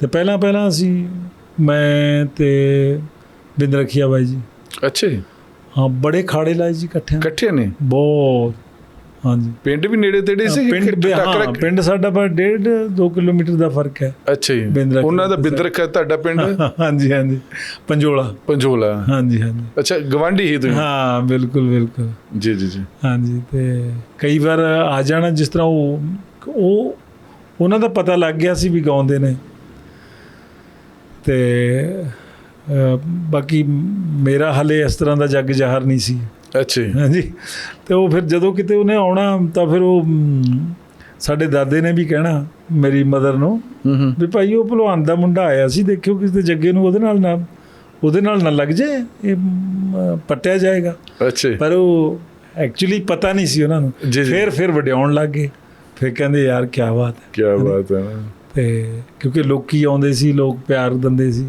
ਤੇ ਪਹਿਲਾਂ ਪਹਿਲਾਂ ਅਸੀਂ ਮੈਂ ਤੇ ਬਿੰਦਰਖੀਆ ਬਾਈ ਜੀ। ਅੱਛਾ ਜੀ। ਹਾਂ ਬੜੇ ਖਾੜੇ ਲਾਏ ਜੀ ਇਕੱਠਿਆਂ। ਇਕੱਠੇ ਨੇ? ਬਹੁਤ ਹਾਂਜੀ। ਪਿੰਡ ਵੀ ਨੇੜੇ ਤੇੜੇ ਸੀ ਪਿੰਡ ਹਾਂ ਪਿੰਡ ਸਾਡਾ ਪਰ ਡੇਢ 2 ਕਿਲੋਮੀਟਰ ਦਾ ਫ਼ਰਕ ਹੈ। ਅੱਛਾ ਜੀ। ਬਿੰਦ ਰੱਖਿਆ ਉਹਨਾਂ ਦਾ ਬਿੰਦ ਰੱਖਿਆ ਤੁਹਾਡਾ ਪਿੰਡ? ਹਾਂਜੀ ਹਾਂਜੀ। ਪੰਜੋਲਾ। ਪੰਜੋਲਾ। ਹਾਂਜੀ ਹਾਂਜੀ। ਅੱਛਾ ਗਵਾਂਢੀ ਹੀ ਤੁਸੀਂ? ਹਾਂ ਬਿਲਕੁਲ ਬਿਲਕੁਲ। ਜੀ ਜੀ ਜੀ। ਹਾਂਜੀ ਤੇ ਕਈ ਵਾਰ ਆ ਜਾਣਾ ਜਿਸ ਤਰ੍ਹਾਂ ਉਹ ਉਹ ਉਹਨਾਂ ਦਾ ਪਤਾ ਲੱਗ ਗਿਆ ਸੀ ਵੀ ਗਾਉਂਦੇ ਨੇ। ਤੇ ਬਾਕੀ ਮੇਰਾ ਹਲੇ ਇਸ ਤਰ੍ਹਾਂ ਦਾ ਜੱਗ ਜ਼ਾਹਰ ਨਹੀਂ ਸੀ। ਅੱਛਾ ਹਾਂਜੀ। ਤੇ ਉਹ ਫਿਰ ਜਦੋਂ ਕਿਤੇ ਉਹਨੇ ਆਉਣਾ ਤਾਂ ਫਿਰ ਉਹ ਸਾਡੇ ਦਾਦੇ ਨੇ ਵੀ ਕਹਿਣਾ ਮੇਰੀ ਮਦਰ ਨੂੰ ਵੀ ਭਾਈ ਉਹ ਭਲਵਾਨ ਦਾ ਮੁੰਡਾ ਆਇਆ ਸੀ ਦੇਖਿਓ ਕਿਸੇ ਜੱਗੇ ਨੂੰ ਉਹਦੇ ਨਾਲ ਨਾ ਉਹਦੇ ਨਾਲ ਨਾ ਲੱਗ ਜਾਏ ਇਹ ਪੱਟਿਆ ਜਾਏਗਾ। ਅੱਛਾ ਪਰ ਉਹ ਐਕਚੁਅਲੀ ਪਤਾ ਨਹੀਂ ਸੀ ਉਹਨਾਂ ਨੂੰ। ਫਿਰ ਫਿਰ ਵਡਿਆਉਣ ਲੱਗ ਗਏ। ਫਿਰ ਕਹਿੰਦੇ ਯਾਰ ਕੀ ਬਾਤ ਹੈ। ਕੀ ਬਾਤ ਹੈ। ਤੇ ਕਿਉਂਕਿ ਲੋਕੀ ਆਉਂਦੇ ਸੀ ਲੋਕ ਪਿਆਰ ਦਿੰਦੇ ਸੀ।